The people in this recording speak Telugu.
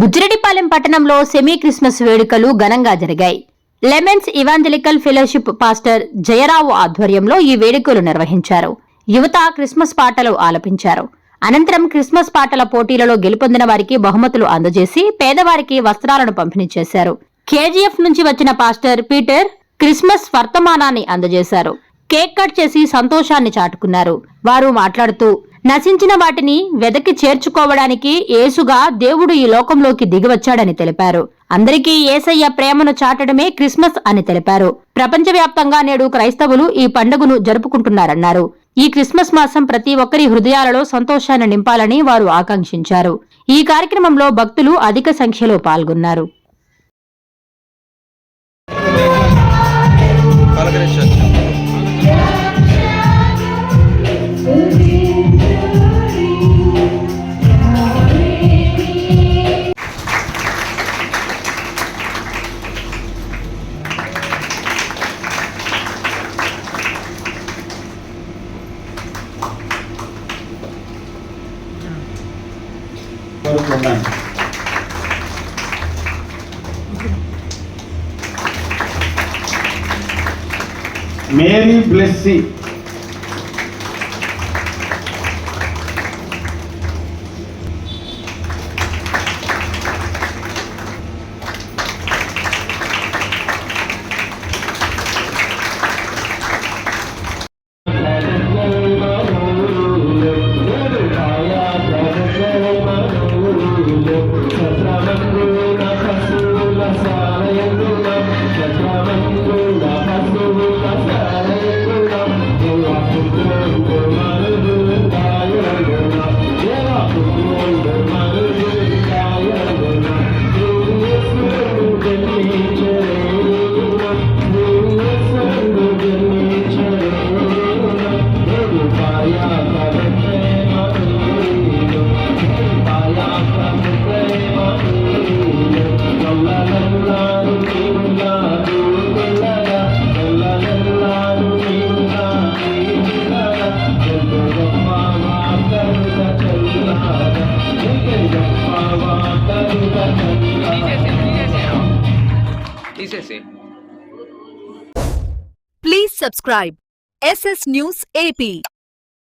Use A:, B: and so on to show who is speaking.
A: బుజ్జిరెడ్డిపాలెం పట్టణంలో సెమీ క్రిస్మస్ వేడుకలు ఘనంగా జరిగాయి. లెమన్స్ ఇవాంజలికల్ ఫెలోషిప్ పాస్టర్ జయరావు ఆధ్వర్యంలో ఈ వేడుకలు నిర్వహించారు. యువత క్రిస్మస్ పాటలు ఆలపించారు. అనంతరం క్రిస్మస్ పాటల పోటీలలో గెలుపొందిన వారికి బహుమతులు అందజేసి పేదవారికి వస్త్రాలను పంపిణీ చేశారు. కేజీఎఫ్ నుంచి వచ్చిన పాస్టర్ పీటర్ క్రిస్మస్ వర్తమానాన్ని అందజేశారు. కేక్ కట్ చేసి సంతోషాన్ని చాటుకున్నారు. వారు మాట్లాడుతూ నశించిన వాటిని వెదకి చేర్చుకోవడానికి యేసుగా దేవుడు ఈ లోకంలోకి దిగివచ్చాడని తెలిపారు. అందరికీ ఏసయ్య ప్రేమను చాటడమే క్రిస్మస్ అని తెలిపారు. ప్రపంచవ్యాప్తంగా నేడు క్రైస్తవులు ఈ పండుగను జరుపుకుంటున్నారన్నారు. ఈ క్రిస్మస్ మాసం ప్రతి ఒక్కరి హృదయాలలో సంతోషాన్ని నింపాలని వారు ఆకాంక్షించారు. ఈ కార్యక్రమంలో భక్తులు అధిక సంఖ్యలో పాల్గొన్నారు.
B: పలకరించవచ్చు
C: కోరుకున్నాను మేరీ బ్లెస్సీ
B: తీసేసి
D: Please subscribe SS News AP.